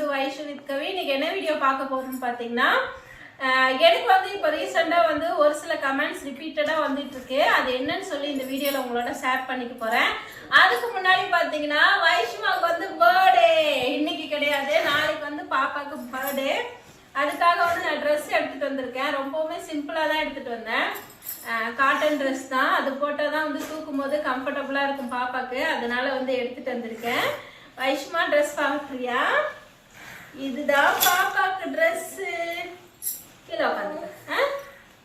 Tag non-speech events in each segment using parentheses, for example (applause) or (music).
To Vaishu with Kavi இன்னைக்கு என்ன video பார்க்க போகிறோம்னு பார்த்தீங்கன்னா எனக்கு வந்து இப்போ ரீசெண்டாக வந்து ஒரு சில கமெண்ட்ஸ் ரிப்பீட்டடாக வந்துட்டு இருக்கு. அது என்னன்னு சொல்லி இந்த வீடியோவில் உங்களோட ஷேர் பண்ணிக்க போகிறேன் அதுக்கு முன்னாடி பார்த்தீங்கன்னா வைஷ்மாவுக்கு வந்து பர்த்டே இன்னைக்கு கிடையாது. நாளைக்கு வந்து பாப்பாவுக்கு பர்த்டே அதுக்காக வந்து நான் ட்ரெஸ் எடுத்துகிட்டு வந்திருக்கேன். ரொம்பவுமே சிம்பிளாக தான் எடுத்துகிட்டு வந்தேன். காட்டன் ட்ரெஸ் தான். அது போட்டால் தான் வந்து தூக்கும் போது கம்ஃபர்டபுளாக இருக்கும் பாப்பாக்கு. அதனால வந்து எடுத்துட்டு வந்திருக்கேன். வைஷ்மா ட்ரெஸ் பார்க்குறியா இதுதான் பாப்பாக்கு ட்ரெஸ்ஸு கீழே உட்காந்துக்க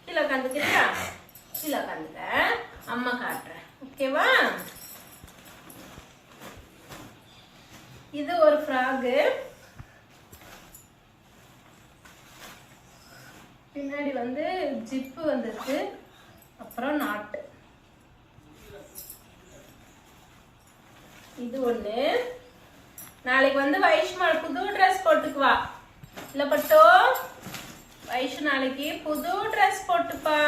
கீழே உட்காந்துக்கிறியா கீழே உட்காந்துக்க அம்மா காட்டுறேன். ஓகேவா இது ஒரு ஃப்ராகு பின்னாடி வந்து ஜிப்பு வந்துருக்கு. அப்புறம் நாட்டு. இது ஒன்று நாளைக்கு வந்து வைஷ்மால் புது ட்ரெஸ் போட்டுக்குவா. இல்ல பட்டோ? வைஷு நாளைக்கு புது ட்ரெஸ் போட்டுப்பா.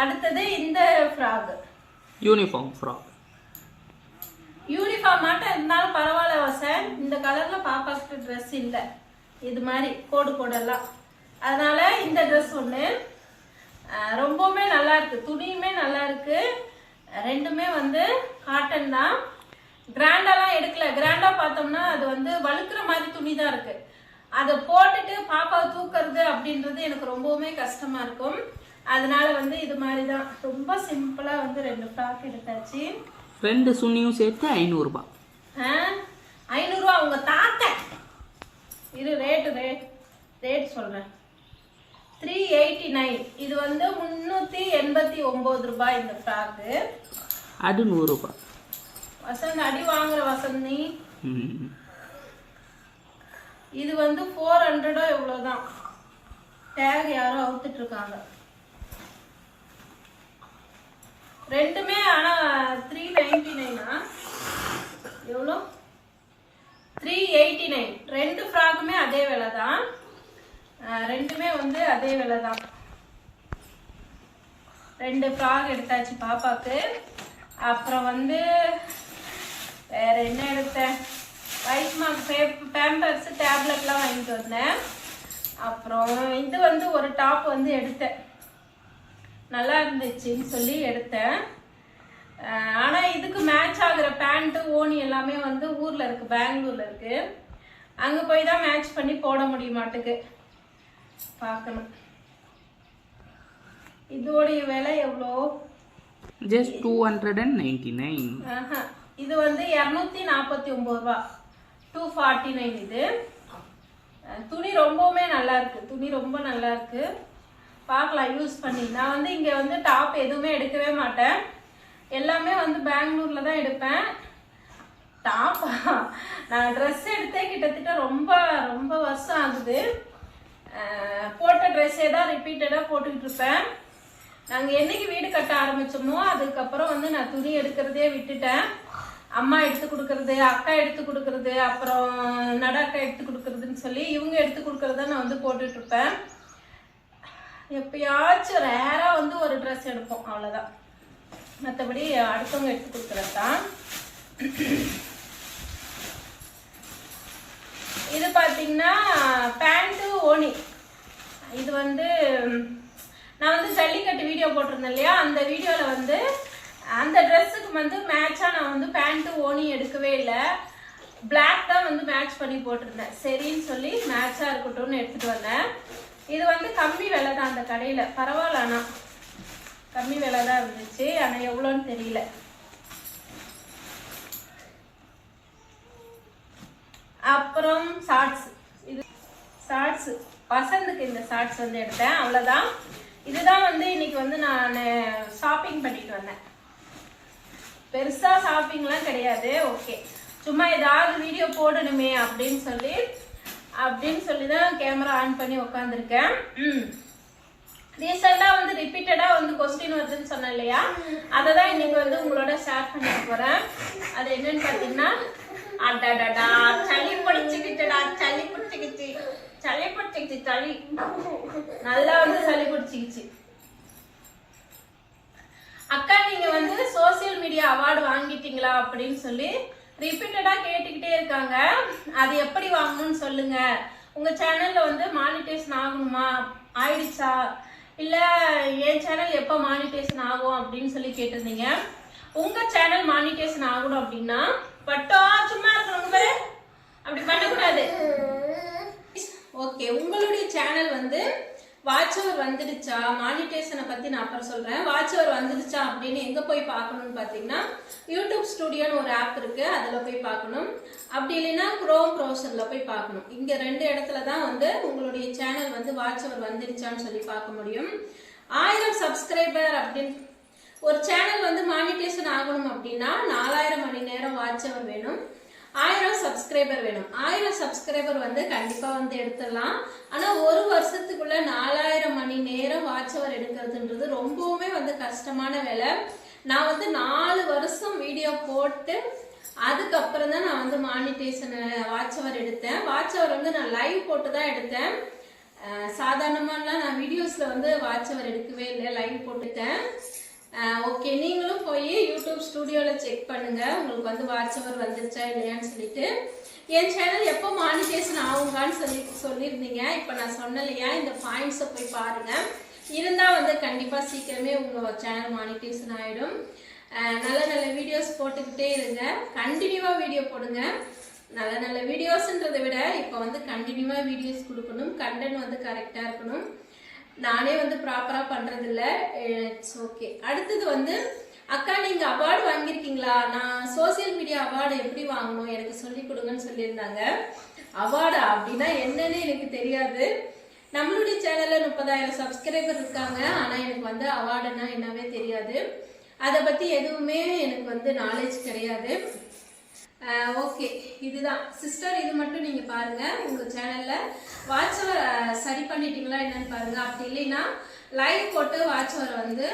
அடுத்தது இந்த ஃப்ராக் யூனிஃபார்ம் ஃப்ராக் யூனிஃபார்ம் மட்டும் இருந்தாலும் பரவாயில்ல வசன். இந்த கலர்ல பாப்பாக்கு ட்ரெஸ் இல்லை. இது மாதிரி கோடு கோடெல்லாம். அதனால இந்த ட்ரெஸ் ஒன்று ரொம்பவுமே நல்லா இருக்கு. துணியுமே நல்லா இருக்கு. ரெண்டுமே வந்து காட்டன் தான். கிராண்டாலாம் எடுக்கல. கிராண்டா பார்த்தோம்னா அது வந்து வழுக்கிற மாதிரி துணி தான் இருக்கு. அதை போட்டுட்டு பாப்பாவை தூக்குறது அப்படின்றது எனக்கு ரொம்பவுமே கஷ்டமா இருக்கும். அதனால வந்து இது மாதிரி தான் ரொம்ப சிம்பிளா வந்து ரெண்டு ஃப்ராக் எடுத்தாச்சு. ரெண்டு சுண்ணியும் சேர்த்து ஐநூறுரூபா ஐநூறுரூவா உங்க தாத்தா. இரு ரேட்டு ரேட் ரேட் சொல்றேன். த்ரீ எயிட்டி நைன் இது வந்து முந்நூற்றி எண்பத்தி ஒம்பது ரூபாய் இந்த ஃப்ராக்கு அது நூறுரூபா வசந்த் அடி வாங்குற வசந்த் நீ? இது வந்து ஃபோர் ஹண்ட்ரடோ இவ்வளோதான் டேக் யாரோ அவுத்துட்டு இருக்காங்க ரெண்டுமே ஆனால் த்ரீ நைன்டி நைனா எவ்வளோ? த்ரீ எயிட்டி நைன் ரெண்டு ஃப்ராக்குமே அதே விலை தான் ரெண்டுமே வந்து அதே விலை தான் ரெண்டு ஃப்ராக் எடுத்தாச்சு பாப்பாக்கு அப்புறம் வந்து வேற என்ன எடுத்தேன்? வைஷ்மாக்கு பே பேம்பர்ஸ் டேப்லெட்லாம் வாங்கிட்டு வந்தேன். அப்புறம் இது வந்து ஒரு டாப் வந்து எடுத்தேன். நல்லா இருந்துச்சுன்னு சொல்லி எடுத்தேன். அஹ் ஆனா இதுக்கு மேட்ச் ஆகுற பேண்ட்டு ஓனி எல்லாமே வந்து ஊர்ல இருக்கு பெங்களூர்ல இருக்கு. அங்க போய் தான் மேட்ச் பண்ணி போட முடிய மாட்டுக்கு. பார்க்கணும். இதோடைய விலை எவ்வளோ? Just two hundred and ninety nine ஆஹா. இது வந்து இரநூத்தி நாற்பத்தி ஒம்பது ரூபா. டூ ஃபார்ட்டி நைன் இது துணி ரொம்பவுமே நல்லா இருக்கு துணி ரொம்ப நல்லா இருக்கு பார்க்கலாம் யூஸ் பண்ணி. நான் வந்து இங்கே வந்து டாப் எதுவுமே எடுக்கவே மாட்டேன். எல்லாமே வந்து பெங்களூர்ல தான் எடுப்பேன். டாப் நான் ட்ரெஸ் எடுத்தே கிட்டத்தட்ட ரொம்ப ரொம்ப வருஷம் ஆகுது. போட்ட ட்ரெஸ்ஸே தான் ரிப்பீட்டடாக போட்டுக்கிட்டு இருப்பேன். நாங்கள் என்னைக்கு வீடு கட்ட ஆரம்பிச்சோமோ அதுக்கப்புறம் வந்து நான் துணி எடுக்கிறதே விட்டுட்டேன். அம்மா எடுத்து கொடுக்கறது அக்கா எடுத்து கொடுக்கறது அப்புறம் நட அக்கா எடுத்து கொடுக்கறதுன்னு சொல்லி இவங்க எடுத்து கொடுக்கறத நான் வந்து போட்டுட்டு இருப்பேன். எப்பயாச்சும் ரேராக வந்து ஒரு ட்ரெஸ் எடுப்போம் அவ்வளோதான் மற்றபடி அடுத்தவங்க எடுத்து கொடுக்கறது தான். இது பார்த்தீங்கன்னா பேண்ட்டு ஓனி இது வந்து நான் வந்து ஜல்லிக்கட்டு வீடியோ போட்டிருந்தேன் இல்லையா? அந்த வீடியோவில் வந்து அந்த ட்ரெஸ்ஸுக்கு வந்து மேட்சாக நான் வந்து பேண்ட்டு ஓனி எடுக்கவே இல்லை. பிளாக் தான் வந்து மேட்ச் பண்ணி போட்டிருந்தேன். சரின்னு சொல்லி மேட்சாக இருக்கட்டும்னு எடுத்துகிட்டு வந்தேன். இது வந்து கம்மி விலை தான் அந்த கடையில். பரவாயில்ல ஆனால் கம்மி விலை தான் இருந்துச்சு. ஆனால் எவ்வளோன்னு தெரியல. அப்புறம் ஷார்ட்ஸ் இது ஷார்ட்ஸ் வசந்துக்கு இந்த ஷார்ட்ஸ் வந்து எடுத்தேன். அவ்வளோதான் இதுதான் வந்து இன்னைக்கு வந்து நான் ஷாப்பிங் பண்ணிட்டு வந்தேன். பெருசா ஷாப்பிங்லாம் கிடையாது. ஓகே சும்மா ஏதாவது வீடியோ போடணுமே அப்படின்னு சொல்லி அப்படின்னு சொல்லி தான் கேமரா ஆன் பண்ணி உட்காந்துருக்கேன் ம். ரீசெண்டாக வந்து ரிப்பீட்டடாக வந்து கொஸ்டின் வருதுன்னு சொன்னேன் இல்லையா? அதை தான் இன்னைக்கு வந்து உங்களோட ஷேர் பண்ண போகிறேன் அது என்னன்னு பார்த்தீங்கன்னா அடடடா சளி பிடிச்சிக்கிட்டுடா சளி பிடிச்சிக்கிச்சு சளி பிடிச்சிக்கிச்சு சளி. நல்லா வந்து சளி பிடிச்சிக்கிச்சு. அக்கா நீங்க வந்து சோசியல் மீடியா அவார்டு வாங்கிட்டீங்களா அப்படின்னு சொல்லி ரிப்பீட்டடா கேட்டுக்கிட்டே இருக்காங்க. அது எப்படி வாங்கணும்னு சொல்லுங்க. உங்க சேனல்ல வந்து மானிட்டேஷன் ஆகணுமா? ஆயிடுச்சா? இல்ல என் சேனல் எப்போ மானிட்டேஷன் ஆகும் அப்படின்னு சொல்லி கேட்டிருந்தீங்க. உங்க சேனல் மானிட்டேஷன் ஆகணும் அப்படின்னா பட்டோ சும்மா இருக்கணும் பாரு. அப்படி பண்ணக்கூடாது. (laughs) ஓகே உங்களுடைய சேனல் வந்து வாட்ச் அவர் வந்துடுச்சா மானிட்டேஷனை பத்தி நான் அப்புறம் சொல்றேன். வாட்ச் அவர் வந்துடுச்சா அப்படின்னு எங்க போய் பார்க்கணும்னு பாத்தீங்கன்னா யூடியூப் ஸ்டுடியோன்னு ஒரு ஆப் இருக்கு. அதுல போய் பார்க்கணும். அப்படி இல்லைன்னா குரோம் ப்ரௌசர்ல போய் பார்க்கணும். இங்க ரெண்டு இடத்துல தான் வந்து உங்களுடைய சேனல் வந்து வாட்ச் அவர் வந்துடுச்சான்னு சொல்லி பார்க்க முடியும். ஆயிரம் சப்ஸ்கிரைபர் அப்படின்னு ஒரு சேனல் வந்து மானிட்டேஷன் ஆகணும் அப்படின்னா நாலாயிரம் மணி நேரம் வாட்ச் அவர் வேணும். சப்ஸ்கிரைபர் வேணும். ஆயிரம் சப்ஸ்கிரைபர் வந்து கண்டிப்பா வந்து எடுத்துடலாம். ஆனா ஒரு வருஷத்துக்குள்ள நாலாயிரம் மணி நேரம் வாட்ச் அவர் எடுக்கிறதுன்றது ரொம்பவுமே வந்து கஷ்டமான வேலை. நான் வந்து நாலு வருஷம் வீடியோ போட்டு அதுக்கப்புறம் தான் நான் வந்து மானிட்டேஷன் வாட்ச் அவர் எடுத்தேன். வாட்ச் அவர் வந்து நான் லைவ் போட்டு தான் எடுத்தேன் சாதாரணமாலாம் நான் வீடியோஸ்ல வந்து வாட்ச் அவர் எடுக்கவே இல்லை. லைவ் போட்டுட்டேன். ஓகே நீங்களும் போய் யூடியூப் ஸ்டுடியோவில் செக் பண்ணுங்கள் உங்களுக்கு வந்து வாட்ஸ்அவர் வந்துருச்சா இல்லையான்னு சொல்லிட்டு. என் சேனல் எப்போ மானிட்டேஷன் ஆகுங்கான்னு சொல்லி சொல்லியிருந்தீங்க. இப்போ நான் சொன்னேன் இல்லையா இந்த பாயிண்ட்ஸை போய் பாருங்கள் இருந்தால் வந்து கண்டிப்பாக சீக்கிரமே உங்கள் சேனல் மானிட்டேஷன் ஆகிடும் நல்ல நல்ல வீடியோஸ் போட்டுக்கிட்டே இருங்க. கண்டினியூவாக வீடியோ போடுங்க. நல்ல நல்ல வீடியோஸ்ன்றதை விட இப்போ வந்து கண்டினியூவாக வீடியோஸ் கொடுக்கணும். கண்டென்ட் வந்து கரெக்டாக இருக்கணும். நானே வந்து ப்ராப்பராக பண்ணுறதில்ல இட்ஸ் ஓகே அடுத்தது வந்து அக்கா நீங்கள் அவார்டு வாங்கியிருக்கீங்களா? நான் சோஷியல் மீடியா அவார்டு எப்படி வாங்கணும்? எனக்கு சொல்லி கொடுங்கன்னு சொல்லியிருந்தாங்க. அவார்டா அப்படின்னா என்னன்னு எனக்கு தெரியாது. நம்மளுடைய சேனலில் முப்பதாயிரம் சப்ஸ்கிரைபர் இருக்காங்க. ஆனால் எனக்கு வந்து அவார்டுனா என்னவே தெரியாது. அதை பற்றி எதுவுமே எனக்கு வந்து நாலேஜ் கிடையாது. ஓகே இதுதான். சிஸ்டர் இது மட்டும் நீங்கள் பாருங்கள் உங்கள் சேனலில் வாட்சவர் சரி பண்ணிட்டீங்களா என்னன்னு பாருங்கள் அப்படி இல்லைன்னா லைவ் போட்டு வாட்சவரை வந்து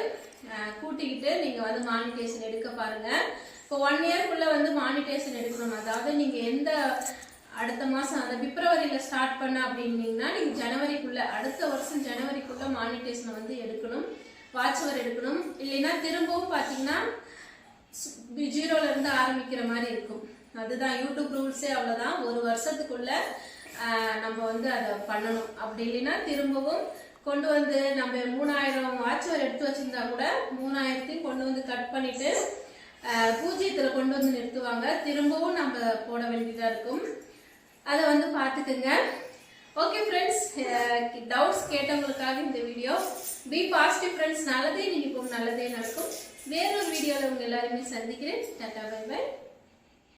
கூட்டிக்கிட்டு நீங்கள் வந்து மானிட்டேஷன் எடுக்க பாருங்கள் இப்போ ஒன் இயர்க்குள்ளே வந்து மானிட்டேஷன் எடுக்கணும். அதாவது நீங்கள் எந்த அடுத்த மாதம் அந்த பிப்ரவரியில் ஸ்டார்ட் பண்ண அப்படின்னீங்கன்னா நீங்கள் ஜனவரிக்குள்ளே அடுத்த வருஷம் ஜனவரிக்குள்ளே மானிட்டேஷனை வந்து எடுக்கணும். வாட்சவர் எடுக்கணும். இல்லைன்னா திரும்பவும் பார்த்தீங்கன்னா ஜீரோலேருந்து ஆரம்பிக்கிற மாதிரி இருக்கும். அதுதான் யூடியூப் ரூல்ஸே அவ்வளோதான் ஒரு வருஷத்துக்குள்ள நம்ம வந்து அதை பண்ணணும். அப்படி இல்லைன்னா திரும்பவும் கொண்டு வந்து நம்ம மூணாயிரம் வாட்சவர் எடுத்து வச்சிருந்தா கூட மூணாயிரத்தையும் கொண்டு வந்து கட் பண்ணிட்டு பூஜ்ஜியத்தில் கொண்டு வந்து நிறுத்துவாங்க. திரும்பவும் நம்ம போட வேண்டியதாக இருக்கும். அதை வந்து பார்த்துக்குங்க. ஓகே ஃப்ரெண்ட்ஸ் டவுட்ஸ் கேட்டவங்களுக்காக இந்த வீடியோ பி பாசிட்டிவ் ஃப்ரெண்ட்ஸ் நல்லதே நினைப்போம் நல்லதே நடக்கும். வேறொரு வீடியோவில் உங்கள் எல்லாருமே சந்திக்கிறேன். Tata bye by